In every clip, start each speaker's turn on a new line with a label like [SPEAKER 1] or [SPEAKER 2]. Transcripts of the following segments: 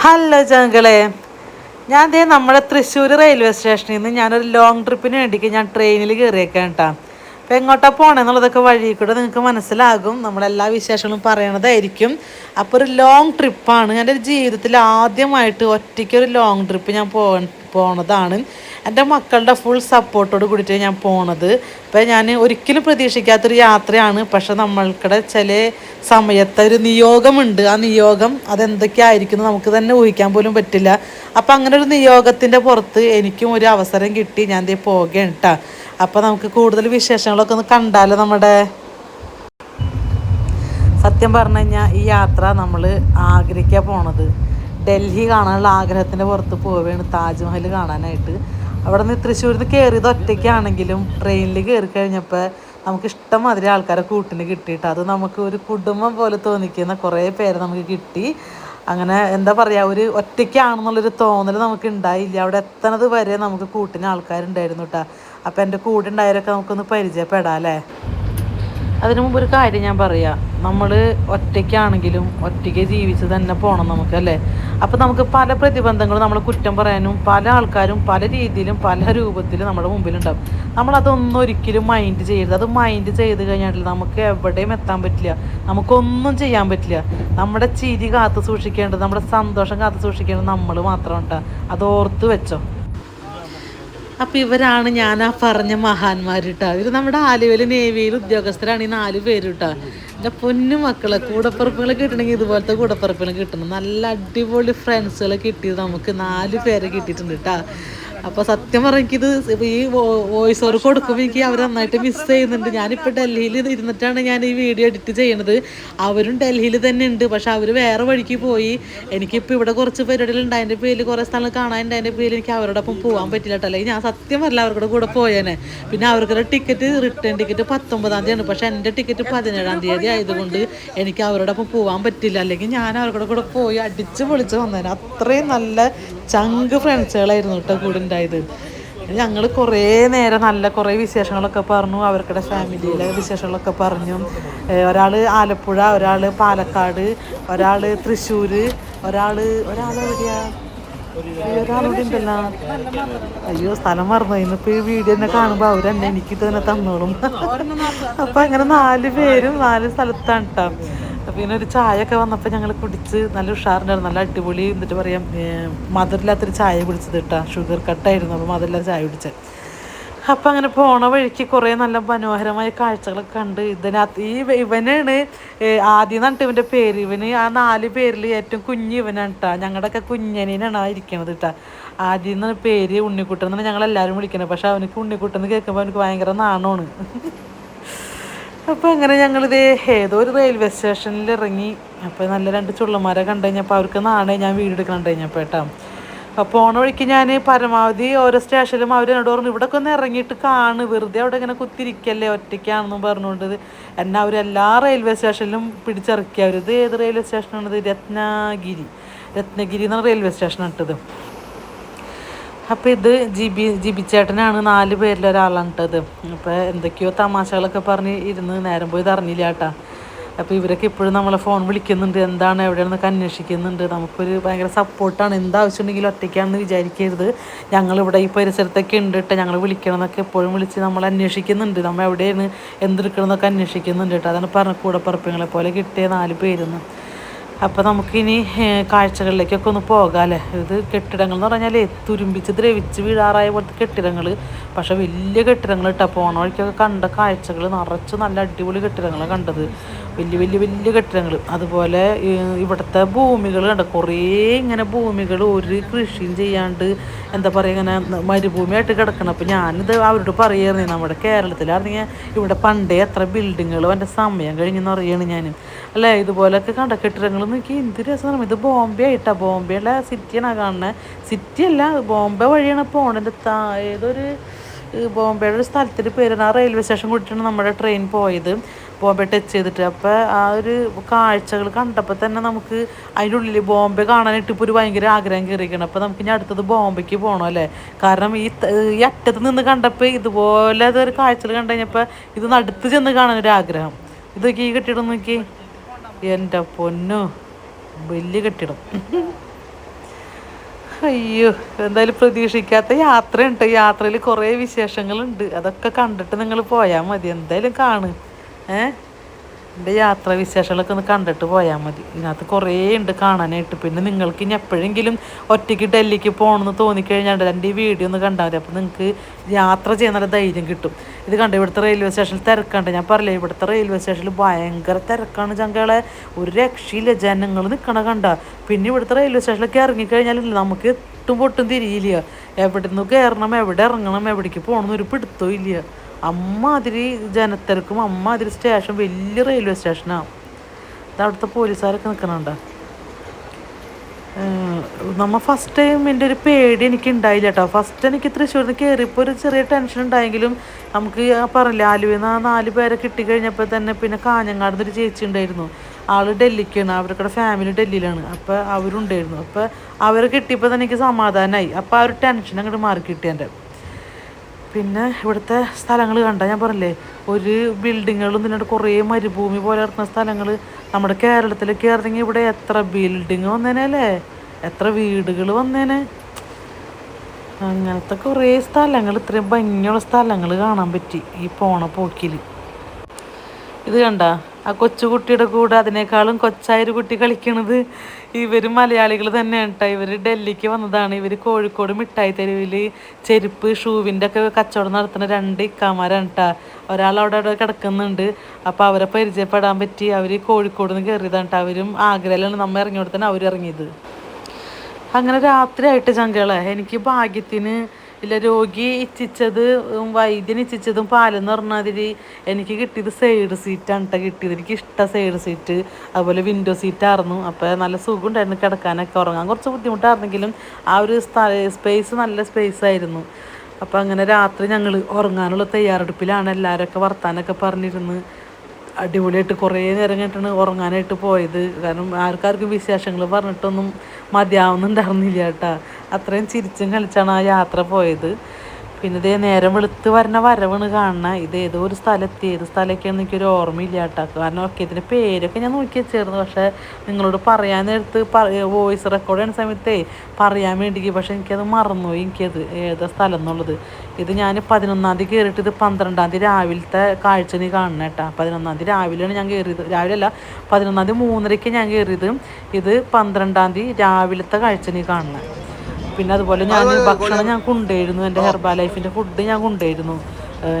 [SPEAKER 1] Hello ജങ്ങളെ ഞാൻ ദേ നമ്മുടെ Thrissur railway സ്റ്റേഷനിൽ നിന്ന് ഞാനൊരു ലോങ് ട്രിപ്പിന് വേണ്ടിക്ക് ഞാൻ ട്രെയിനിൽ കയറിയേക്കാം കേട്ടോ അപ്പോൾ എങ്ങോട്ടാ പോകണമെന്നുള്ളതൊക്കെ വഴി കൂടെ നിങ്ങൾക്ക് മനസ്സിലാകും. നമ്മളെല്ലാ വിശേഷങ്ങളും പറയണതായിരിക്കും. അപ്പോൾ ഒരു ലോങ് ട്രിപ്പാണ് എന്റെ ജീവിതത്തിൽ ആദ്യമായിട്ട് ഒറ്റയ്ക്ക് ഒരു ലോങ് ട്രിപ്പ് ഞാൻ പോ പോണതാണ്. എന്റെ മക്കളുടെ ഫുൾ സപ്പോർട്ടോട് കൂടിയിട്ട് ഞാൻ പോണത്. അപ്പോൾ ഞാൻ ഒരിക്കലും പ്രതീക്ഷിക്കാത്തൊരു യാത്രയാണ്. പക്ഷെ നമ്മൾക്കിടെ ചില സമയത്ത് ഒരു നിയോഗമുണ്ട്. ആ നിയോഗം അതെന്തൊക്കെയായിരിക്കും നമുക്ക് തന്നെ ഊഹിക്കാൻ പോലും പറ്റില്ല. അപ്പം അങ്ങനെ ഒരു നിയോഗത്തിന്റെ പുറത്ത് എനിക്കും ഒരു അവസരം കിട്ടി. ഞാൻ ദേ പോകുകയാണ് കേട്ടോ അപ്പം നമുക്ക് കൂടുതൽ വിശേഷങ്ങളൊക്കെ ഒന്ന് കണ്ടാലോ നമ്മുടെ? സത്യം പറഞ്ഞു കഴിഞ്ഞാൽ ഈ യാത്ര നമ്മൾ ആഗ്രഹിക്കാൻ പോണത്. ഡൽഹി കാണാനുള്ള ആഗ്രഹത്തിന്റെ പുറത്ത് പോവുകയാണ് താജ്മഹൽ കാണാനായിട്ട്. അവിടെ നിന്ന് തൃശ്ശൂരിൽ നിന്ന് കയറിയത് ഒറ്റയ്ക്കാണെങ്കിലും ട്രെയിനിൽ കയറി കഴിഞ്ഞപ്പോൾ നമുക്ക് ഇഷ്ടം മാതിരി ആൾക്കാരെ കൂട്ടിന് കിട്ടിയിട്ട് അത് നമുക്ക് ഒരു കുടുംബം പോലെ തോന്നിക്കുന്ന കുറേ പേരെ നമുക്ക് കിട്ടി. അങ്ങനെ എന്താ പറയുക ഒരു ഒറ്റയ്ക്കാണെന്നുള്ളൊരു തോന്നൽ നമുക്ക് ഉണ്ടായില്ല. അവിടെ എത്തണത് വരെ നമുക്ക് കൂട്ടിന് ആൾക്കാരുണ്ടായിരുന്നു കേട്ടോ അപ്പോൾ എന്റെ കൂടെ ഉണ്ടായവരൊക്കെ നമുക്കൊന്ന് പരിചയപ്പെടാം അല്ലേ അതിനു മുമ്പ് ഒരു കാര്യം ഞാൻ പറയാം. നമ്മൾ ഒറ്റയ്ക്കാണെങ്കിലും ഒറ്റയ്ക്ക് ജീവിച്ച് തന്നെ പോകണം നമുക്ക് അല്ലേ? അപ്പോൾ നമുക്ക് പല പ്രതിബന്ധങ്ങളും നമ്മൾ കുറ്റം പറയാനും പല ആൾക്കാരും പല രീതിയിലും പല രൂപത്തിലും നമ്മുടെ മുമ്പിലുണ്ടാവും. നമ്മളതൊന്നും ഒരിക്കലും മൈൻഡ് ചെയ്യരുത്. അത് മൈൻഡ് ചെയ്ത് കഴിഞ്ഞാൽ നമുക്ക് എവിടെയും എത്താൻ പറ്റില്ല. നമുക്കൊന്നും ചെയ്യാൻ പറ്റില്ല. നമ്മുടെ ചിരി കാത്തു സൂക്ഷിക്കേണ്ടത് നമ്മുടെ സന്തോഷം കാത്തു സൂക്ഷിക്കേണ്ടത് നമ്മൾ മാത്രം ഉണ്ടാകും അത് ഓർത്ത് വെച്ചോ. അപ്പം ഇവരാണ് ഞാൻ ആ പറഞ്ഞ മഹാന്മാർ കേട്ടോ ഇവർ നമ്മുടെ ആലുവയിൽ നേവിയിൽ ഉദ്യോഗസ്ഥരാണ് ഈ നാല് പേര് കേട്ടോ എന്റെ പൊന്നു മക്കളെ കൂടപ്പറപ്പുകളെ കിട്ടണമെങ്കിൽ ഇതുപോലത്തെ കൂടപ്പറപ്പുകൾ കിട്ടണം. നല്ല അടിപൊളി ഫ്രണ്ട്സുകളെ കിട്ടിയത് നമുക്ക് നാല് പേരെ കിട്ടിയിട്ടുണ്ട് കേട്ടോ അപ്പോൾ സത്യം പറഞ്ഞിത് ഈ വോയിസ് ഓവർ കൊടുക്കുമ്പോൾ എനിക്ക് അവർ നന്നായിട്ട് മിസ് ചെയ്യുന്നുണ്ട്. ഞാനിപ്പോൾ ഡൽഹിയിൽ ഇരുന്നിട്ടാണ് ഞാൻ ഈ വീഡിയോ എഡിറ്റ് ചെയ്യണത്. അവരും ഡൽഹിയിൽ തന്നെ ഉണ്ട്. പക്ഷെ അവർ വേറെ വഴിക്ക് പോയി. എനിക്കിപ്പോൾ ഇവിടെ കുറച്ച് പരിപാടികളുണ്ട്. അതിന്റെ പേരിൽ കുറേ സ്ഥലം കാണാനുണ്ട്. അതിന്റെ പേരിൽ എനിക്ക് അവരോടൊപ്പം പോകാൻ പറ്റില്ല കേട്ടോ. ഞാൻ സത്യം പറഞ്ഞില്ല അവരുടെ കൂടെ പോയേനെ. പിന്നെ അവർക്കുള്ള ടിക്കറ്റ് റിട്ടേൺ ടിക്കറ്റ് പത്തൊമ്പതാം തീയതിയാണ്. പക്ഷെ എന്റെ ടിക്കറ്റ് പതിനേഴാം തീയതി ആയതുകൊണ്ട് എനിക്ക് അവരോടൊപ്പം പോകാൻ പറ്റില്ല. അല്ലെങ്കിൽ ഞാൻ അവരുടെ കൂടെ പോയി അടിച്ച് പൊളിച്ച് വന്നേനെ. അത്രയും നല്ല ചങ്ക് ഫ്രണ്ട്സുകളായിരുന്നു കേട്ടോ കൂടെ ഉണ്ടായത് ഞങ്ങൾ കുറേ നേരം നല്ല കുറേ വിശേഷങ്ങളൊക്കെ പറഞ്ഞു അവർക്കിടെ ഫാമിലിയിലെ വിശേഷങ്ങളൊക്കെ പറഞ്ഞു. ഒരാൾ ആലപ്പുഴ ഒരാൾ പാലക്കാട് ഒരാൾ തൃശ്ശൂർ ഒരാൾ ഒരാൾ എവിടെയാ ഒരാളുടെ ഉണ്ടല്ലോ അയ്യോ സ്ഥലം മറന്നു. ഇന്നിപ്പോ ഈ വീഡിയോ തന്നെ കാണുമ്പോൾ അവരെന്നെ എനിക്ക് തന്നെ തന്നോളും. അപ്പം അങ്ങനെ നാല് പേരും നാല് സ്ഥലത്താണ് കേട്ടോ പിന്നെ ഒരു ചായയൊക്കെ വന്നപ്പോൾ ഞങ്ങൾ കുടിച്ച് നല്ല ഉഷാറുണ്ടായിരുന്നു. നല്ല അടിപൊളി എന്നിട്ട് പറയാം മധുരില്ലാത്തൊരു ചായ കുടിച്ചത് കേട്ടോ. ഷുഗർ കട്ടായിരുന്നു അപ്പോൾ മധുരില്ലാത്ത ചായ കുടിച്ചത് അപ്പം അങ്ങനെ പോണ വഴിക്ക് കുറേ നല്ല മനോഹരമായ കാഴ്ചകളൊക്കെ കണ്ട് ഇതിനകത്ത് ഈ ഇവനാണ് ആദ്യം എന്നിട്ട് ഇവന്റെ പേര്. ഇവന് ആ നാല് പേരിൽ ഏറ്റവും കുഞ്ഞ് ഇവനാണ് കേട്ടോ ഞങ്ങളുടെയൊക്കെ കുഞ്ഞനീനാണ് ആ ഇരിക്കണത് കേട്ടോ ആദ്യം നിന്ന് പേര് ഉണ്ണിക്കുട്ടൻ എന്നാണ് ഞങ്ങളെല്ലാവരും വിളിക്കുന്നത് പക്ഷേ അവനക്ക് ഉണ്ണിക്കുട്ടൻ എന്ന് കേൾക്കുമ്പോൾ അവനക്ക് ഭയങ്കര നാണമാണ്. അപ്പോൾ അങ്ങനെ ഞങ്ങളിത് ഏതോ ഒരു റെയിൽവേ സ്റ്റേഷനിൽ ഇറങ്ങി. അപ്പോൾ നല്ല രണ്ട് ചുള്ളന്മാരെ കണ്ടു കഴിഞ്ഞപ്പോൾ അവർക്ക് നാണേ ഞാൻ വീട് എടുക്കണം കഴിഞ്ഞപ്പോൾ കേട്ടോ. അപ്പോൾ പോണ വഴിക്ക് ഞാൻ പരമാവധി ഓരോ സ്റ്റേഷനിലും അവർ എന്നോട് പറഞ്ഞു ഇവിടെ ഒന്ന് ഇറങ്ങിയിട്ട് കാണ് വെറുതെ അവിടെ ഇങ്ങനെ കുത്തിരിക്കല്ലേ ഒറ്റയ്ക്കാണെന്നും പറഞ്ഞുകൊണ്ട് എന്നെ അവർ എല്ലാ റെയിൽവേ സ്റ്റേഷനിലും പിടിച്ചിറക്കി. അവർ ഇത് ഏത് റെയിൽവേ സ്റ്റേഷനാണിത് രത്നഗിരി. രത്നഗിരി എന്ന റെയിൽവേ സ്റ്റേഷൻ ഇട്ടത്. അപ്പോൾ ഇത് ജിബി ജിബി ചേട്ടനാണ് നാല് പേരിൽ ഒരാളാണ് കേട്ടത് അപ്പോൾ എന്തൊക്കെയോ തമാശകളൊക്കെ പറഞ്ഞ് ഇരുന്ന് നേരം പോയി അറിഞ്ഞില്ല കേട്ടാ അപ്പോൾ ഇവരൊക്കെ ഇപ്പോഴും നമ്മളെ ഫോൺ വിളിക്കുന്നുണ്ട്. എന്താണ് എവിടെയാണെന്നൊക്കെ അന്വേഷിക്കുന്നുണ്ട്. നമുക്കൊരു ഭയങ്കര സപ്പോർട്ടാണ്. എന്താവശ്യമുണ്ടെങ്കിലും ഒറ്റയ്ക്കാണെന്ന് വിചാരിക്കരുത്. ഞങ്ങളിവിടെ ഈ പരിസരത്തൊക്കെ ഉണ്ട് കേട്ടോ ഞങ്ങൾ വിളിക്കണം എന്നൊക്കെ എപ്പോഴും വിളിച്ച് നമ്മൾ അന്വേഷിക്കുന്നുണ്ട്. നമ്മൾ എവിടെയാണ് എന്തെടുക്കണം എന്നൊക്കെ അന്വേഷിക്കുന്നുണ്ട് കേട്ടോ അതാണ് പറഞ്ഞ കൂടെ പറപ്പങ്ങളെ പോലെ കിട്ടിയ നാല് പേരെന്ന് അപ്പോൾ നമുക്കിനി കാഴ്ചകളിലേക്കൊക്കെ ഒന്ന് പോകാം അല്ലേ? ഇത് കെട്ടിടങ്ങൾ എന്ന് പറഞ്ഞാൽ തുരുമ്പിച്ച് ദ്രവിച്ച് വീഴാറായ പോലത്തെ കെട്ടിടങ്ങൾ പക്ഷേ വലിയ കെട്ടിടങ്ങൾ കേട്ടോ പോണ വഴിക്കൊക്കെ കണ്ട കാഴ്ചകൾ നിറച്ച് നല്ല അടിപൊളി കെട്ടിടങ്ങളാണ് കണ്ടത്. വലിയ വലിയ വലിയ കെട്ടിടങ്ങൾ അതുപോലെ ഇവിടുത്തെ ഭൂമികൾ കണ്ട? കുറേ ഇങ്ങനെ ഭൂമികൾ ഒരു കൃഷിയും ചെയ്യാണ്ട് എന്താ പറയുക ഇങ്ങനെ മരുഭൂമിയായിട്ട് കിടക്കണം. അപ്പോൾ ഞാനിത് അവരോട് പറയുന്നത് നമ്മുടെ കേരളത്തിലാണെങ്കിൽ ഇവിടെ പണ്ടേ എത്ര ബിൽഡിങ്ങുകളും എന്റെ സമയം കഴിഞ്ഞെന്ന് അറിയാണ് ഞാൻ അല്ലേ? ഇതുപോലൊക്കെ കണ്ട? കെട്ടിടങ്ങൾ നോക്കി എന്ത് രസം ഇത് ബോംബെ ആയിട്ടാണ് ബോംബെയുള്ള സിറ്റിയാണ് കാണുന്നത് സിറ്റി അല്ല ബോംബെ വഴിയാണ് പോണത്. ഏതൊരു ബോംബെയുടെ ഒരു സ്ഥലത്തിന്റെ പേരാണ്. ആ റെയിൽവേ സ്റ്റേഷൻ കൂട്ടിയിട്ടാണ് നമ്മുടെ ട്രെയിൻ പോയത്. ബോംബെ ടച്ച് ചെയ്തിട്ട്. അപ്പോൾ ആ ഒരു കാഴ്ചകൾ കണ്ടപ്പോൾ തന്നെ നമുക്ക് അതിന്റെ ഉള്ളിൽ ബോംബെ കാണാനായിട്ട് ഇപ്പോൾ ഒരു ഭയങ്കര ആഗ്രഹം കയറിയിരിക്കണം അപ്പോൾ നമുക്ക് ഇനി അടുത്തത് ബോംബെക്ക് പോകണം അല്ലേ? കാരണം ഈ ഈ അറ്റത്ത് നിന്ന് കണ്ടപ്പോൾ ഇതുപോലെ ഒരു കാഴ്ചകൾ കണ്ടു കഴിഞ്ഞപ്പോൾ ഇത് നടുത്ത് ചെന്ന് കാണാനൊരു ആഗ്രഹം. ഇതൊക്കെ ഈ കെട്ടിടം നോക്കി എന്റെ പൊന്നു. വലിയ കെട്ടിടം. അയ്യോ എന്തായാലും പ്രതീക്ഷിക്കാത്ത യാത്രയുണ്ട്. യാത്രയിൽ കുറേ വിശേഷങ്ങളുണ്ട്. അതൊക്കെ കണ്ടിട്ട് നിങ്ങൾ പോയാൽ മതി. എന്തായാലും കാണ്. ഏ? എന്റെ യാത്രാ വിശേഷങ്ങളൊക്കെ ഒന്ന് കണ്ടിട്ട് പോയാൽ മതി. ഇതിനകത്ത് കുറേ ഉണ്ട് കാണാനായിട്ട്. പിന്നെ നിങ്ങൾക്ക് ഇനി എപ്പോഴെങ്കിലും ഒറ്റയ്ക്ക് ഡൽഹിക്ക് പോകണമെന്ന് തോന്നിക്കഴിഞ്ഞാൽ എന്റെ ഈ വീഡിയോ ഒന്ന് കണ്ടാൽ മതി. അപ്പോൾ നിങ്ങൾക്ക് യാത്ര ചെയ്യാൻ നല്ല ധൈര്യം കിട്ടും. ഇത് കണ്ട്? ഇവിടുത്തെ റെയിൽവേ സ്റ്റേഷനിൽ തിരക്കുണ്ട് ഞാൻ പറയില്ല ഇവിടുത്തെ റെയിൽവേ സ്റ്റേഷനിൽ ഭയങ്കര തിരക്കാണ് ചങ്കളെ. ഒരു രക്ഷയില്ല. ജനങ്ങൾ നിൽക്കണ കണ്ട. പിന്നെ ഇവിടുത്തെ റെയിൽവേ സ്റ്റേഷനിലൊക്കെ ഇറങ്ങിക്കഴിഞ്ഞാൽ നമുക്ക് എട്ടും പൊട്ടും തിരിയില്ല. എവിടെ നിന്ന് കയറണം എവിടെ ഇറങ്ങണം എവിടേക്ക് പോകണം ഒരു പിടുത്തവും ഇല്ല. അമ്മാതിരി ജനത്തിരക്കും അമ്മാതിരി സ്റ്റേഷൻ വലിയ റെയിൽവേ സ്റ്റേഷനാണ് ഇത് അവിടുത്തെ പോലീസുകാരൊക്കെ നിൽക്കണുണ്ട് നമ്മ ഫസ്റ്റ് ടൈം എന്റെ ഒരു പേടി എനിക്ക് ഉണ്ടായില്ല കേട്ടോ ഫസ്റ്റ് എനിക്ക് തൃശ്ശൂരിൽ നിന്ന് കയറിയപ്പോൾ ഒരു ചെറിയ ടെൻഷൻ ഉണ്ടായെങ്കിലും നമുക്ക് പറഞ്ഞില്ല ആലുവയിൽ നിന്ന് നാല് പേരെ കിട്ടിക്കഴിഞ്ഞപ്പോൾ തന്നെ പിന്നെ കാഞ്ഞങ്ങാട് ഒരു ചേച്ചി ഉണ്ടായിരുന്നു. ആൾ ഡൽഹിക്കാണ് അവരുടെ ഫാമിലി ഡൽഹിയിലാണ്. അപ്പോൾ അവരുണ്ടായിരുന്നു. അപ്പോൾ അവരെ കിട്ടിയപ്പോൾ തന്നെ എനിക്ക് സമാധാനമായി. അപ്പോൾ ആ ഒരു ടെൻഷൻ അങ്ങോട്ട് മാറി കിട്ടി എന്റെ. പിന്നെ ഇവിടുത്തെ സ്ഥലങ്ങൾ കണ്ട? ഞാൻ പറഞ്ഞില്ലേ ഒരു ബിൽഡിങ്ങുകളും ഇതിനോട് കുറേ മരുഭൂമി പോലെ ഇറക്കുന്ന സ്ഥലങ്ങൾ നമ്മുടെ കേരളത്തിലൊക്കെ ഇറങ്ങി ഇവിടെ എത്ര ബിൽഡിങ് വന്നേനെ അല്ലേ? എത്ര വീടുകൾ വന്നേനെ? അങ്ങനത്തെ കുറേ സ്ഥലങ്ങൾ ഇത്രയും ഭംഗിയുള്ള സ്ഥലങ്ങൾ കാണാൻ പറ്റി ഈ പോണ പോക്കിൽ ഇത് കണ്ട? ആ കൊച്ചുകുട്ടിയുടെ കൂടെ അതിനേക്കാളും കൊച്ചായൊരു കുട്ടി കളിക്കണത് ഇവർ മലയാളികൾ തന്നെ കേട്ടോ ഇവർ ഡൽഹിക്ക് വന്നതാണ്. ഇവർ കോഴിക്കോട് മിഠായി തെരുവിൽ ചെരുപ്പ് ഷൂവിന്റെ ഒക്കെ കച്ചവടം നടത്തുന്ന രണ്ട് ഇക്കാമാരാണ് കേട്ടോ ഒരാൾ അവിടെ അവിടെ കിടക്കുന്നുണ്ട്. അപ്പോൾ അവരെ പരിചയപ്പെടാൻ പറ്റി. അവർ കോഴിക്കോട് നിന്ന് കയറിയതാണ് കേട്ടോ അവരും ആഗ്രയിലാണ്. നമ്മൾ ഇറങ്ങിയോടത്തന്നെ അവരിറങ്ങിയത് ഇറങ്ങിയത്. അങ്ങനെ രാത്രിയായിട്ട് ചങ്കളെ എനിക്ക് ഭാഗ്യത്തിന് ഇല്ല രോഗി ഇച്ഛിച്ചത് വൈദ്യൻ ഇച്ഛിച്ചതും പാലെന്ന് പറഞ്ഞാതിരി എനിക്ക് കിട്ടിയത് സൈഡ് സീറ്റാണ് കേട്ടോ കിട്ടിയത്. എനിക്ക് ഇഷ്ട സൈഡ് സീറ്റ് അതുപോലെ വിൻഡോ സീറ്റായിരുന്നു അപ്പോൾ നല്ല സുഖം ഉണ്ടായിരുന്നു കിടക്കാനൊക്കെ. ഉറങ്ങാൻ കുറച്ച് ബുദ്ധിമുട്ടായിരുന്നെങ്കിലും ആ ഒരു സ്പേസ് നല്ല സ്പേസ് ആയിരുന്നു. അപ്പോൾ അങ്ങനെ രാത്രി ഞങ്ങൾ ഉറങ്ങാനുള്ള തയ്യാറെടുപ്പിലാണ് എല്ലാവരൊക്കെ വർത്താനൊക്കെ പറഞ്ഞിരുന്ന് അടിപൊളിയായിട്ട് കുറേ നേരം കഴിഞ്ഞിട്ടാണ് ഉറങ്ങാനായിട്ട് പോയത്. കാരണം ആർക്കാർക്കും വിശേഷങ്ങൾ പറഞ്ഞിട്ടൊന്നും മതിയാവുന്നുണ്ടായിരുന്നില്ല കേട്ടാ. അത്രയും ചിരിച്ചും കളിച്ചാണ് ആ യാത്ര പോയത്. പിന്നെ ഇതേ നേരം വെളുത്ത് വരണ വരവാണ് കാണുന്ന. ഇത് ഏതോ ഒരു സ്ഥലത്ത് ഏത് സ്ഥലമൊക്കെയാണെന്ന് എനിക്കൊരു ഓർമ്മയില്ല കേട്ടോ കാരണം ഒക്കെ ഇതിന്റെ പേരൊക്കെ ഞാൻ നോക്കി വെച്ചായിരുന്നു പക്ഷേ നിങ്ങളോട് പറയാൻ നേരത്ത് വോയിസ് റെക്കോർഡ് ചെയ്യുന്ന സമയത്തേ പറയാൻ വേണ്ടിക്ക്. പക്ഷേ എനിക്കത് മറന്നുപോയി. എനിക്കത് ഏതാ സ്ഥലം എന്നുള്ളത് ഇത് ഞാൻ പതിനൊന്നാം തീയതി കയറിയിട്ട് ഇത് പന്ത്രണ്ടാം തീയതി രാവിലത്തെ കാഴ്ച നീ കാണണം കേട്ടോ. പതിനൊന്നാം തീയതി രാവിലെയാണ് ഞാൻ കയറിയത്. രാവിലെ അല്ല പതിനൊന്നാം തീയതി മൂന്നരയ്ക്ക് ഞാൻ കയറിയത്. ഇത് പന്ത്രണ്ടാം തീയതി രാവിലത്തെ കാഴ്ച നീ കാണണം പിന്നെ അതുപോലെ ഞാൻ ഭക്ഷണം ഞാൻ കൊണ്ടുപോയിരുന്നു എന്റെ ഹെർബാ ലൈഫിന്റെ ഫുഡ് ഞാൻ കൊണ്ടുപോയിരുന്നു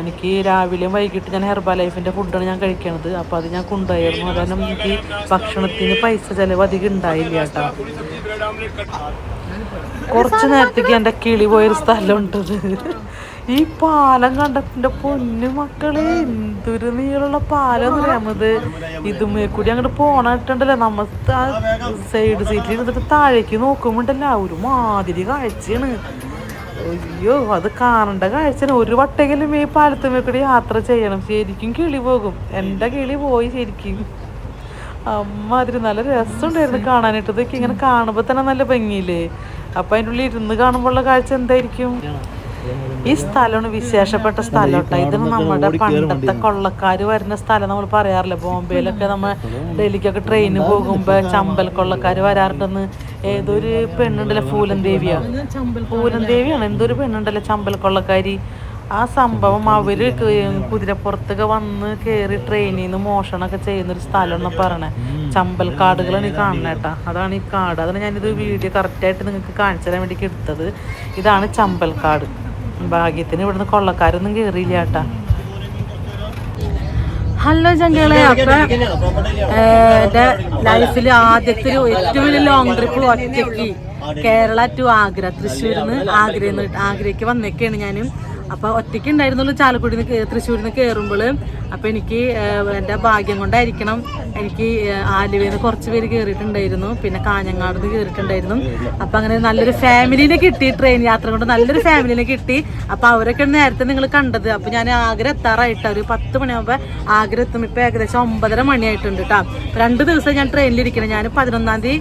[SPEAKER 1] എനിക്ക് രാവിലെയും വൈകിട്ട് ഞാൻ ഹെർബാ ലൈഫിന്റെ ഫുഡാണ് ഞാൻ കഴിക്കണത്. അപ്പോൾ അത് ഞാൻ കൊണ്ടുപോയിരുന്നു കാരണം എനിക്ക് ഭക്ഷണത്തിന് പൈസ ചിലവ് അധികം ഉണ്ടായില്ല കേട്ടോ. കുറച്ച് നേരത്തേക്ക് എന്റെ കിളി പോയൊരു സ്ഥലമുണ്ടത്. ഈ പാലം കണ്ടപ്പിന്റെ പൊന്നു മക്കളെ എന്തൊരു നീളമുള്ള പാലം അറിയാമത് ഇതുമേ കൂടി അങ്ങോട്ട് പോണിട്ടുണ്ടല്ലോ നമ്മ സൈഡ് സീറ്റിൽ ഇരുന്നിട്ട് താഴേക്ക് നോക്കുമ്പോണ്ടല്ലോ ഒരു മാതിരി കാഴ്ചയാണ്. അയ്യോ അത് കാണേണ്ട കാഴ്ചയാണ്. ഒരു വട്ടെങ്കിലും ഈ പാലത്തുമേ കൂടി യാത്ര ചെയ്യണം. ശരിക്കും കിളി പോകും. എന്റെ കിളി പോയി ശരിക്കും. അമ്മ അതിന് നല്ല രസമുണ്ടായിരുന്നു കാണാനായിട്ട്. ഇതൊക്കെ ഇങ്ങനെ കാണുമ്പോൾ തന്നെ നല്ല ഭംഗിയില്ലേ? അപ്പൊ അതിന്റെ ഉള്ളിൽ ഇരുന്ന് കാണുമ്പോഴുള്ള കാഴ്ച എന്തായിരിക്കും? ഈ സ്ഥലമാണ് വിശേഷപ്പെട്ട സ്ഥലം കേട്ടോ. ഇതിന് നമ്മുടെ പണ്ടത്തെ കൊള്ളക്കാർ വരുന്ന സ്ഥലം നമ്മൾ പറയാറില്ല? ബോംബെയിലൊക്കെ നമ്മൾ ഡൽഹിക്കൊക്കെ ട്രെയിന് പോകുമ്പോൾ ചമ്പൽ കൊള്ളക്കാർ വരാറുണ്ടെന്ന് ഏതൊരു പെണ്ണുണ്ടല്ലോ? ഫൂലൻ ദേവിയാ? ഫൂലൻ ദേവിയാണ്. എന്തൊരു പെണ്ണുണ്ടല്ലോ ചമ്പൽ കൊള്ളക്കാരി? ആ സംഭവം അവർ ക- കുതിരപ്പുറത്തൊക്കെ വന്ന് കയറി ട്രെയിനിൽ നിന്ന് മോഷണമൊക്കെ ചെയ്യുന്ന ഒരു സ്ഥലം എന്ന് പറയണേ ചമ്പൽക്കാടുകളാണ് ഈ കാണുന്നത് കേട്ടാ. അതാണ് ഈ കാട്. അതാണ് ഞാനിത് വീഡിയോ കറക്റ്റായിട്ട് നിങ്ങൾക്ക് കാണിച്ചു തരാൻ വേണ്ടി എടുത്തത്. ഇതാണ് ചമ്പൽ കാട്. ഭാഗ്യത്തിന് ഇവിടുന്ന് കൊള്ളക്കാരൊന്നും കയറിയില്ല കേട്ടാ. ഹലോ ചങ്കളെ അപ്പൊ എന്റെ ലൈഫിൽ ആദ്യത്തെ ഏറ്റവും വലിയ ലോങ് ട്രിപ്പ് ഒറ്റയ്ക്ക്. കേരള ടു ആഗ്ര തൃശ്ശൂരിൽ നിന്ന് ആഗ്രയിൽ വന്നേക്കാണ് ഞാനും. അപ്പൊ ഒറ്റയ്ക്ക് ഉണ്ടായിരുന്നുള്ളൂ ചാലക്കുടി നിന്ന് തൃശ്ശൂരിൽ നിന്ന് കയറുമ്പോൾ അപ്പൊ എനിക്ക് എന്റെ ഭാഗ്യം കൊണ്ടായിരിക്കണം എനിക്ക് ആലുവയിൽ നിന്ന് കുറച്ച് പേര് കയറിയിട്ടുണ്ടായിരുന്നു പിന്നെ കാഞ്ഞങ്ങാട് നിന്ന് കയറിയിട്ടുണ്ടായിരുന്നു അപ്പൊ അങ്ങനെ നല്ലൊരു ഫാമിലിനെ കിട്ടി ട്രെയിൻ യാത്ര കൊണ്ട്. നല്ലൊരു ഫാമിലിനെ കിട്ടി. അപ്പൊ അവരൊക്കെ നേരത്തെ നിങ്ങൾ കണ്ടത്. അപ്പൊ ഞാൻ ആഗ്ര എത്താറായിട്ട്. ഒരു പത്ത് മണിയാകുമ്പോൾ ആഗ്ര എത്തും. ഇപ്പൊ ഏകദേശം ഒമ്പതര മണിയായിട്ടുണ്ട് കേട്ടോ രണ്ട് ദിവസം ഞാൻ ട്രെയിനിലിരിക്കണം. ഞാൻ പതിനൊന്നാം തീയതി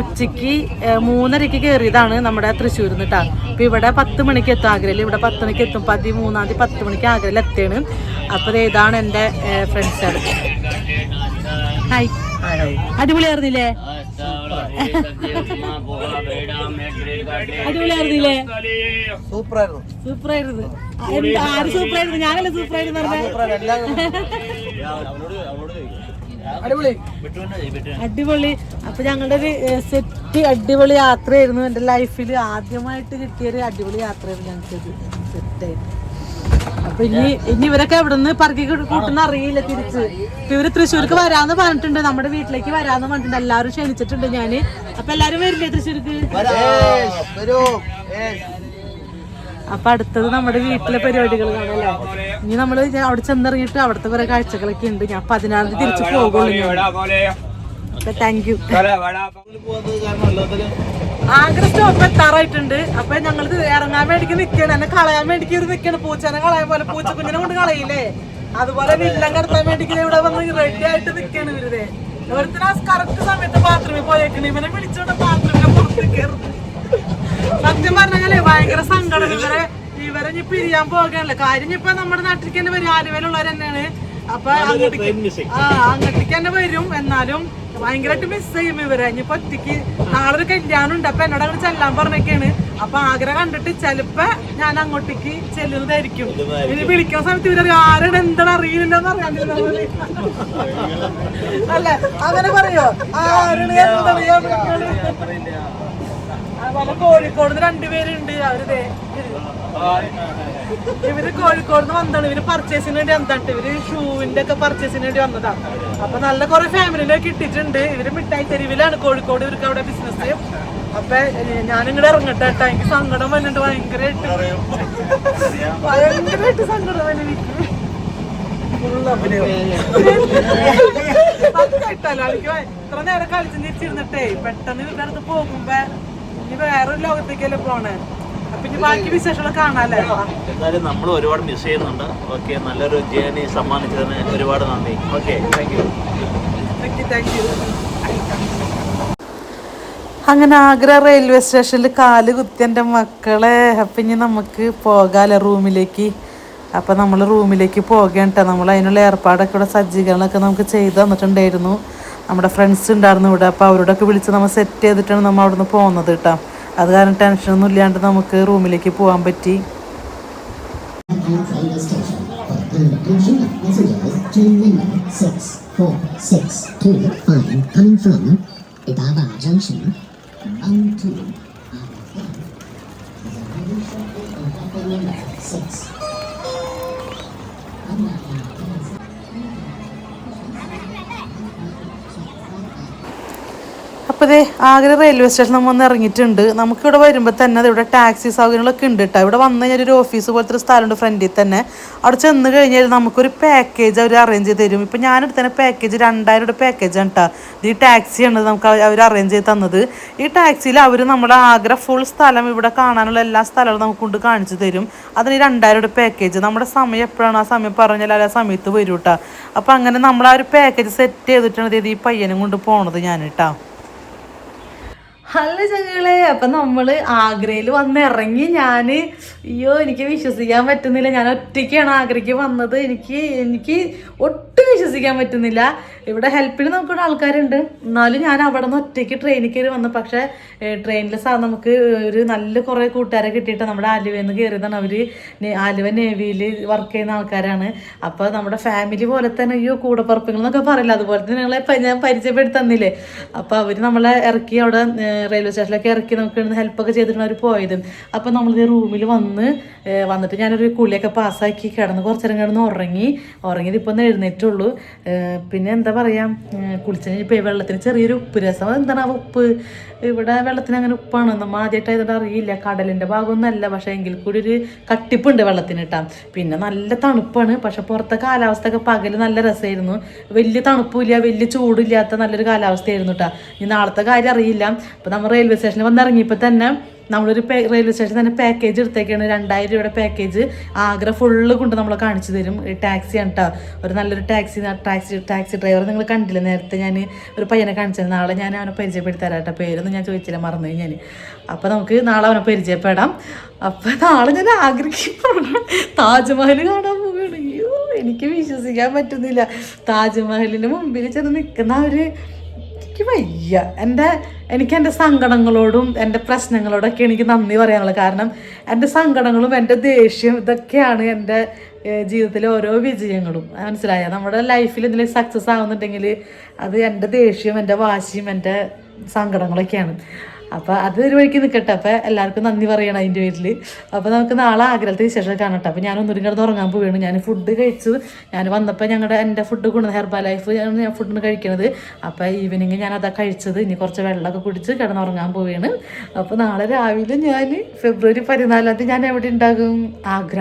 [SPEAKER 1] ഉച്ചയ്ക്ക് ഏഹ്, മൂന്നരയ്ക്ക് കയറിയതാണ് നമ്മുടെ തൃശ്ശൂരിൽ നിന്ന് കേട്ടോ ഇവിടെ പത്ത് മണിക്ക് എത്തും ആഗ്രയിൽ ഇവിടെ പത്ത് മണിക്ക് എത്തും പതിമൂന്നാം തീയതി പത്ത് മണിക്ക് ആഗ്രയിൽ എത്തിയാണ്. അപ്പോൾ ഇതാണ് എന്റെ ഫ്രണ്ട്സ് ഹായ് അടിപൊളിയായിരുന്നില്ലേ? അടിപൊളിയായിരുന്നില്ലേ?
[SPEAKER 2] സൂപ്പറായിരുന്നു.
[SPEAKER 1] സൂപ്പറായിരുന്നു. ആര് സൂപ്പറായിരുന്നു? ഞാനല്ലേ സൂപ്പറായിരുന്നു
[SPEAKER 2] അടിപൊളി.
[SPEAKER 1] അടിപൊളി. അപ്പൊ ഞങ്ങളുടെ ഒരു സെറ്റ് അടിപൊളി യാത്രയായിരുന്നു എന്റെ ലൈഫിൽ ആദ്യമായിട്ട് കിട്ടിയൊരു അടിപൊളി യാത്രയായിരുന്നു ഞങ്ങൾക്ക് അപ്പൊ ഇനി ഇനി ഇവരൊക്കെ എവിടെന്ന് പറക്കി കൂട്ടുന്ന അറിയില്ല തിരിച്ച്. ഇപ്പൊ ഇവർ തൃശ്ശൂർക്ക് വരാന്ന് പറഞ്ഞിട്ടുണ്ട്. നമ്മുടെ വീട്ടിലേക്ക് വരാന്ന് പറഞ്ഞിട്ടുണ്ട്. എല്ലാരും ക്ഷണിച്ചിട്ടുണ്ട് ഞാൻ. അപ്പൊ എല്ലാരും വരില്ലേ തൃശ്ശൂർക്ക്? അപ്പൊ അടുത്തത് നമ്മുടെ വീട്ടിലെ പരിപാടികൾ കാണാല്ലേ? ഇനി നമ്മൾ അവിടെ ചെന്നിറങ്ങിയിട്ട് അവിടുത്തെ കുറെ കാഴ്ചകളൊക്കെ ഉണ്ട്. ഞാൻ പതിനാറ് തിരിച്ചു പോകുള്ളൂ താങ്ക് യു ആഗ്ര സ്റ്റോപ്പ് എത്താറായിട്ടുണ്ട്. അപ്പൊ ഞങ്ങൾ ഇറങ്ങാൻ വേണ്ടിക്ക് നിൽക്കണം എന്നെ കളയാൻ വേണ്ടിക്ക് ഒരു നിൽക്കണം പൂച്ചനെ കളയാൻ പോലെ പൂച്ച കുഞ്ഞിനെ കൊണ്ട് കളയില്ലേ? അതുപോലെ വില്ലം കടത്താൻ വേണ്ടിക്ക് ഇവിടെ വന്ന് റെഡി ആയിട്ട് നിക്കണം ഇവരുടെ ഒരുത്തിന് കറക്റ്റ് സമയത്ത് ബാത്റൂമിൽ പോയേക്കണ്. ഇവനെ വിളിച്ചോണ്ട് ബാത്റൂമിനെ പുറത്ത് കയറുന്നു സത്യം പറഞ്ഞാലേ ഭയങ്കര സങ്കടം. ഇവരെ ഇവരെ ഇനി പിരിയാൻ പോകാനല്ലേ. കാര്യം ഇപ്പൊ നമ്മുടെ നാട്ടിലേക്ക് തന്നെ വരും. ആലുവയിലുള്ളവർ തന്നെയാണ്. അപ്പൊ അങ്ങോട്ടേക്ക് ആ അങ്ങോട്ടേക്ക് തന്നെ വരും. എന്നാലും ഭയങ്കരമായിട്ട് മിസ് ചെയ്യും ഇവരെ. ഇനിയിപ്പോ ഒറ്റയ്ക്ക് നാളെ ഒരു കല്യാണം ഉണ്ട്. അപ്പൊ എന്നോട് അങ്ങനെ ചെല്ലാൻ പറഞ്ഞൊക്കെയാണ് അപ്പൊ ആഗ്രഹം കണ്ടിട്ട് ചെലപ്പോ ഞാൻ അങ്ങോട്ടേക്ക് ചെല്ലുന്നതായിരിക്കും. ഇനി വിളിക്കുന്ന സമയത്ത് ഇവർ ആരുടെ എന്താണ് അറിയില്ലെന്ന് അല്ലെ അല്ല? അങ്ങനെ പറയോ? ആരുടെ എന്താണ് അതുപോലെ കോഴിക്കോട് രണ്ടുപേരുണ്ട് അവർ ഇവർ കോഴിക്കോട് നിന്ന് വന്നതാണ്. ഇവർ പർച്ചേസിന് വേണ്ടി വന്നിട്ട്. ഇവർ ഷൂവിന്റെ ഒക്കെ പർച്ചേസിന് വേണ്ടി വന്നതാണ്. അപ്പൊ നല്ല കുറെ ഫാമിലിനെ കിട്ടിയിട്ടുണ്ട്. ഇവർ മിഠായി തെരുവിലാണ് കോഴിക്കോട് ഇവർക്ക് അവിടെ ബിസിനസ് അപ്പൊ ഞാനിങ്ങടെ ഇറങ്ങട്ടെ എനിക്ക് സങ്കടം വന്നിട്ട് ഭയങ്കരമായിട്ട് ഭയങ്കരമായിട്ട് സങ്കടം വന്നു എനിക്ക്. ഇത്ര നേരം കളിച്ചു തിരിച്ചിരുന്നിട്ടേ പെട്ടെന്ന് ഇവരുടെ അടുത്ത് പോകുമ്പോ ഇനി വേറൊരു ലോകത്തേക്കല്ലേ പോണേ? ഇനി ബാക്കി വിശേഷങ്ങൾ കാണാല്ലേ?
[SPEAKER 3] എന്തായാലും നമ്മൾ ഒരുപാട് മിസ് ചെയ്യുന്നുണ്ട്. ഓക്കെ നല്ലൊരു ജേണി സമ്മാനിച്ചതിന് ഒരുപാട് നന്ദി. Okay thank you
[SPEAKER 1] thank you അങ്ങനെ ആഗ്ര റെയിൽവേ സ്റ്റേഷനിൽ കാൽ കുത്തിയന്റെ മക്കളെ. അപ്പം ഇനി നമുക്ക് പോകാമല്ലോ റൂമിലേക്ക്. അപ്പം നമ്മൾ റൂമിലേക്ക് പോകേണ്ട കേട്ടോ നമ്മൾ അതിനുള്ള ഏർപ്പാടൊക്കെ ഇവിടെ സജ്ജീകരണമൊക്കെ നമുക്ക് ചെയ്തു തന്നിട്ടുണ്ടായിരുന്നു. നമ്മുടെ ഫ്രണ്ട്സ് ഉണ്ടായിരുന്നു ഇവിടെ. അപ്പോൾ അവരോടൊക്കെ വിളിച്ച് നമ്മൾ സെറ്റ് ചെയ്തിട്ടാണ് നമ്മൾ അവിടെ നിന്ന് പോകുന്നത് കേട്ടോ അത് കാരണം ടെൻഷനൊന്നും ഇല്ലാണ്ട് നമുക്ക് റൂമിലേക്ക് പോകാൻ പറ്റി.
[SPEAKER 4] Outside
[SPEAKER 1] അപ്പോൾ ആഗ്ര റെയിൽവേ സ്റ്റേഷൻ നമ്മൾ വന്ന് ഇറങ്ങിയിട്ടുണ്ട് നമുക്കിവിടെ വരുമ്പോൾ തന്നെ അത് ഇവിടെ ടാക്സി സൗകര്യങ്ങളൊക്കെ ഉണ്ട് കേട്ടോ ഇവിടെ വന്നു കഴിഞ്ഞാൽ ഒരു ഓഫീസ് പോലത്തെ ഒരു സ്ഥലമുണ്ട് ഫ്രണ്ടിൽ തന്നെ. അവിടെ ചെന്ന് കഴിഞ്ഞാൽ നമുക്കൊരു പാക്കേജ് അവർ അറേഞ്ച് ചെയ്ത് തരും. ഇപ്പം ഞാനെടുത്തന്നെ പാക്കേജ് രണ്ടായിരം രൂപ പാക്കേജാണ് കേട്ടോ ഈ ടാക്സിയാണ് നമുക്ക് അവർ അറേഞ്ച് ചെയ്ത് തന്നത്. ഈ ടാക്സിയിൽ അവർ നമ്മുടെ ആഗ്ര ഫുൾ സ്ഥലം ഇവിടെ കാണാനുള്ള എല്ലാ സ്ഥലങ്ങളും നമുക്ക് കൊണ്ട് കാണിച്ചു തരും. അതിന് രണ്ടായിരം രൂപ പാക്കേജ് നമ്മുടെ സമയം എപ്പോഴാണ് ആ സമയം പറഞ്ഞാൽ ആ സമയത്ത് വരും കേട്ടോ അപ്പം അങ്ങനെ നമ്മൾ ആ ഒരു പാക്കേജ് സെറ്റ് ചെയ്തിട്ടാണ് ഈ പയ്യനും കൊണ്ട് പോണത് ഞാൻ കേട്ടോ ഹലോ ചങ്ങളെ അപ്പം നമ്മൾ ആഗ്രയിൽ വന്ന് ഇറങ്ങി ഞാൻ അയ്യോ എനിക്ക് വിശ്വസിക്കാൻ പറ്റുന്നില്ല. ഞാൻ ഒറ്റയ്ക്കാണ് ആഗ്രയ്ക്ക് വന്നത്. എനിക്ക് എനിക്ക് ഒട്ടും വിശ്വസിക്കാൻ പറ്റുന്നില്ല. ഇവിടെ ഹെൽപ്പിന് നമുക്കിവിടെ ആൾക്കാരുണ്ട്. എന്നാലും ഞാൻ അവിടെ നിന്ന് ഒറ്റയ്ക്ക് ട്രെയിനിൽ കയറി വന്നു. പക്ഷേ ട്രെയിനിൽ സാർ നമുക്ക് ഒരു നല്ല കുറേ കൂട്ടുകാരെ കിട്ടിയിട്ട് നമ്മുടെ ആലുവയിൽ നിന്ന് കയറിയതാണ് അവർ ആലുവ നേവിയിൽ വർക്ക് ചെയ്യുന്ന ആൾക്കാരാണ്. അപ്പോൾ നമ്മുടെ ഫാമിലി പോലെ തന്നെ അയ്യോ കൂടപ്പറപ്പുകൾ എന്നൊക്കെ പറയില്ല? അതുപോലെ തന്നെ നിങ്ങളെ ഞാൻ പരിചയപ്പെടുത്തി തന്നില്ലേ അപ്പോൾ അവർ നമ്മളെ ഇറക്കി അവിടെ റെയിൽവേ സ്റ്റേഷനിലൊക്കെ ഇറക്കി നമുക്ക് ഹെൽപ്പൊക്കെ ചെയ്തിട്ടാണ് അവർ പോയത്. അപ്പോൾ നമ്മൾ റൂമിൽ വന്ന് വന്നിട്ട് ഞാനൊരു കുളിയൊക്കെ പാസ്സാക്കി കിടന്ന് കുറച്ചു നേരം കിടന്ന് ഉറങ്ങി. ഉറങ്ങിയത് ഒന്ന് എഴുന്നേറ്റുള്ളൂ ഏഹ് പിന്നെ എന്താ പറയുക കുളിച്ച് കഴിഞ്ഞപ്പോൾ വെള്ളത്തിന് ചെറിയൊരു ഉപ്പ് രസം. എന്താണ് ഉപ്പ്? ഇവിടെ വെള്ളത്തിന് അങ്ങനെ ഉപ്പാണ്? നമ്മൾ ആദ്യമായിട്ടായതുകൊണ്ട് അറിയില്ല. കടലിന്റെ ഭാഗമൊന്നുമല്ല. പക്ഷേ എങ്കിൽ കൂടി ഒരു കട്ടിപ്പുണ്ട് വെള്ളത്തിന് കേട്ടോ. പിന്നെ നല്ല തണുപ്പാണ്. പക്ഷെ പുറത്തെ കാലാവസ്ഥ ഒക്കെ പകൽ നല്ല രസമായിരുന്നു. വലിയ തണുപ്പില്ല വലിയ ചൂടില്ലാത്ത നല്ലൊരു കാലാവസ്ഥയായിരുന്നു കേട്ടോ. ഇനി നാളത്തെ കാര്യം അറിയില്ല. അപ്പോൾ നമ്മൾ റെയിൽവേ സ്റ്റേഷനിൽ വന്നിറങ്ങിയപ്പോൾ തന്നെ നമ്മളൊരു റെയിൽവേ സ്റ്റേഷൻ തന്നെ പാക്കേജ് എടുത്തേക്കാണ്. രണ്ടായിരം രൂപയുടെ പാക്കേജ് ആഗ്ര ഫുള്ള് കൊണ്ട് നമ്മളെ കാണിച്ചു തരും. ടാക്സിയാണ് കേട്ടോ ഒരു നല്ലൊരു ടാക്സി ടാക്സി ടാക്സി ഡ്രൈവർ നിങ്ങൾ കണ്ടില്ല? നേരത്തെ ഞാൻ ഒരു പയ്യനെ കാണിച്ചത്. നാളെ ഞാൻ അവനെ പരിചയപ്പെടുത്തി തരാം കേട്ടോ പേരൊന്നും ഞാൻ ചോദിച്ചില്ല. മറന്നു ഞാൻ അപ്പോൾ നമുക്ക് നാളെ അവനെ പരിചയപ്പെടാം. അപ്പോൾ നാളെ ഞാൻ ആഗ്രഹിക്കുന്നു താജ്മഹൽ കാണാൻ പോവുകയാണ്. എനിക്ക് വിശ്വസിക്കാൻ പറ്റുന്നില്ല. താജ്മഹലിന് മുമ്പിൽ ചെന്ന് നിൽക്കുന്ന ഒരു എനിക്ക് വയ്യ. എന്റെ എനിക്ക് എന്റെ സങ്കടങ്ങളോടും എന്റെ പ്രശ്നങ്ങളോടൊക്കെ എനിക്ക് നന്ദി പറയാനുള്ളത്. കാരണം എന്റെ സങ്കടങ്ങളും എന്റെ ദേഷ്യം ഇതൊക്കെയാണ് എന്റെ ജീവിതത്തിലെ ഓരോ വിജയങ്ങളും. മനസ്സിലായ? നമ്മുടെ ലൈഫിൽ എന്തെങ്കിലും സക്സസ് ആവുന്നുണ്ടെങ്കിൽ അത് എന്റെ ദേഷ്യം എന്റെ വാശിയും എന്റെ സങ്കടങ്ങളൊക്കെയാണ്. അപ്പോൾ അത് ഒരു വഴിക്ക് നിൽക്കട്ടെ അപ്പോൾ എല്ലാവർക്കും നന്ദി പറയണം അതിന്റെ പേരിൽ അപ്പോൾ നമുക്ക് നാളെ ആഗ്രഹത്തിന് ശേഷം കാണട്ടെ അപ്പോൾ ഒന്നുകൂടി കിടന്ന് ഉറങ്ങാൻ പോവുകയാണ്. ഞാൻ ഫുഡ് കഴിച്ചു. ഞാൻ വന്നപ്പോൾ ഞങ്ങളുടെ എന്റെ ഫുഡ് കൊണ്ടുവന്ന ഹെർബ ലൈഫ് ഞാൻ ഞാൻ ഫുഡിന് കഴിക്കണത്. അപ്പോൾ ഈവനിങ് ഞാൻ അതാ കഴിച്ചത്. ഇനി കുറച്ച് വെള്ളമൊക്കെ കുടിച്ച് കിടന്നുറങ്ങാൻ പോവുകയാണ്. അപ്പോൾ നാളെ രാവിലെ ഞാൻ ഫെബ്രുവരി പതിനാലാം തീയതി ഞാൻ എവിടെ ഉണ്ടാകും? ആഗ്ര.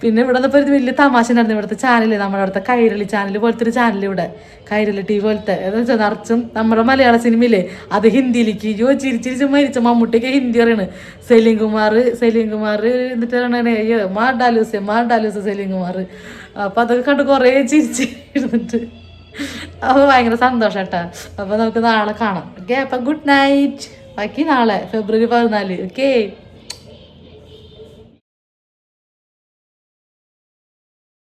[SPEAKER 1] പിന്നെ ഇവിടെ നിന്നപ്പോൾ ഒരു വലിയ തമാശ നടന്നു ഇവിടുത്തെ ചാനൽ നമ്മുടെ അവിടുത്തെ കൈരളി ചാനൽ പോലത്തെ ഒരു ചാനൽ ഇവിടെ. കൈരളി ടി പോലത്തെ. എന്ന് വെച്ചാൽ നിറച്ചും നമ്മുടെ മലയാള സിനിമയിലെ അത് ഹിന്ദിയിലേക്ക്. യോ ചിരിച്ചിരിച്ച് മരിച്ച മമ്മൂട്ടിയൊക്കെ ഹിന്ദി പറയണ്. സലീം കുമാർ സലീം കുമാർ എന്നിട്ട് അയ്യോ മാ ഡാലൂസ് മാ ഡാലൂസ് സലീം കുമാർ. അപ്പം അതൊക്കെ കണ്ട് കുറേ ചിരിച്ച് ഇരുന്നിട്ട്. അപ്പോൾ ഭയങ്കര സന്തോഷം കേട്ടോ. അപ്പോൾ നമുക്ക് നാളെ കാണാം. ഓക്കെ അപ്പം ഗുഡ് നൈറ്റ് ബാക്കി നാളെ ഫെബ്രുവരി പതിനാല്. ഓക്കേ